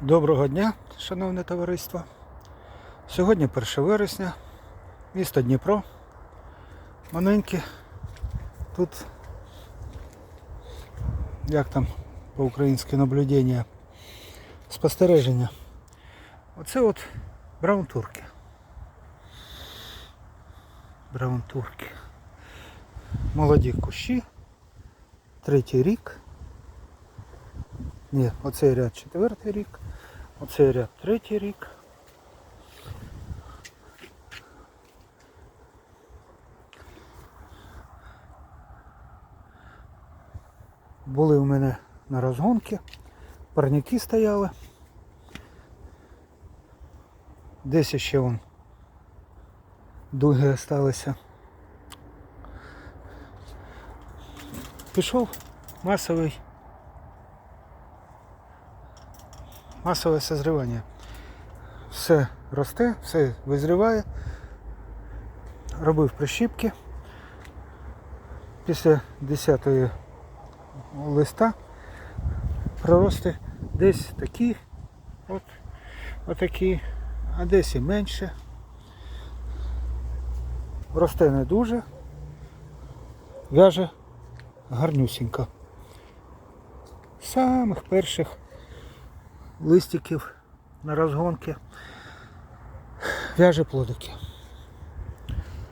Доброго дня, шановне товариство. Сьогодні 1 вересня, місто Дніпро. Маленьке. Тут, як там по-українськи наблюдення, спостереження. Оце от браунтурки. Браунтурки. Молоді кущі. Третій рік. Ні, оцей ряд четвертий рік, оцей ряд третій рік. Були у мене на розгонки, парніки стояли. Десь ще вон дуги залишилися. Пішов масовий масове созрівання. Все росте, все визріває. Робив прищіпки. Після 10 листа прорости десь такі, от, отакі, а десь і менше. Росте не дуже, в'яже гарнюсінько. Самих перших листиків на розгонки. В'яже плодики.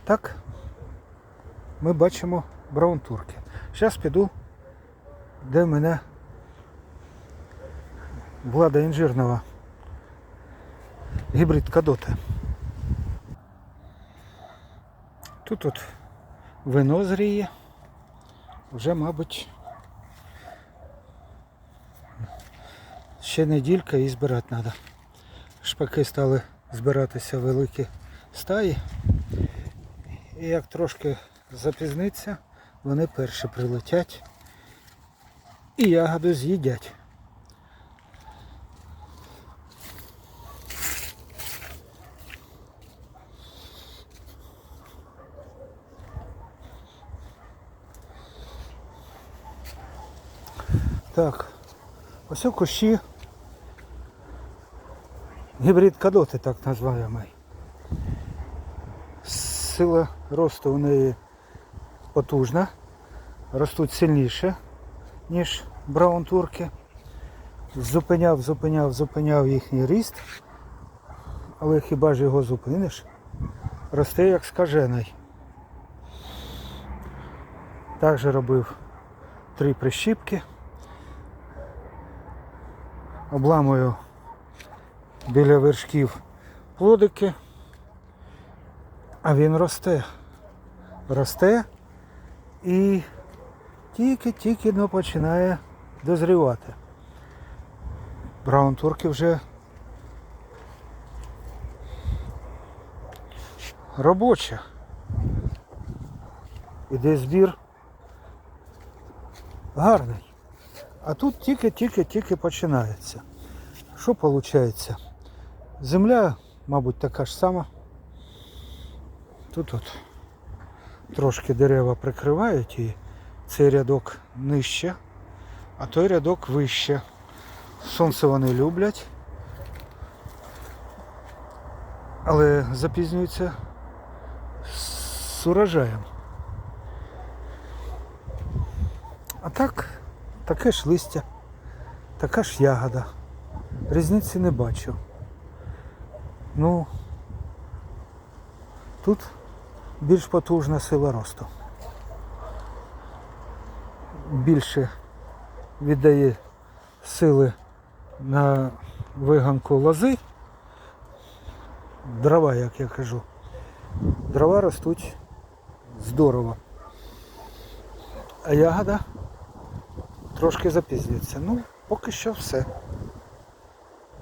Так, ми бачимо браунтурки. Зараз піду, де в мене влада інжирного гібрид кадоти. Тут от вино зріє. Вже, мабуть, ще неділька і збирати треба. Шпаки стали збиратися великі стаї. І як трошки запізниться, вони перші прилетять і ягоду з'їдять. Так, ось у кущі гібрид кадоти, так називаємо. Сила росту у неї потужна, ростуть сильніше, ніж браунтурки. Зупиняв, зупиняв, зупиняв їхній ріст, але хіба ж його зупиниш? Росте як скажений. Також робив три прищіпки. Обламую біля вершків плодики, а він росте. Росте і тільки-тільки ну, починає дозрівати. Браунтурки вже робоча. Іде збір гарний. А тут тільки-тільки-тільки починається. Що виходить? Земля, мабуть, така ж сама. Тут от трошки дерева прикривають і цей рядок нижче, а той рядок вище. Сонце вони люблять, але запізнюються з урожаєм. А так, таке ж листя, така ж ягода. Різниці не бачу. Ну, тут більш потужна сила росту. Більше віддає сили на виганку лози. Дрова, як я кажу. Дрова ростуть здорово. А ягода трошки запізнюється. Ну, поки що все.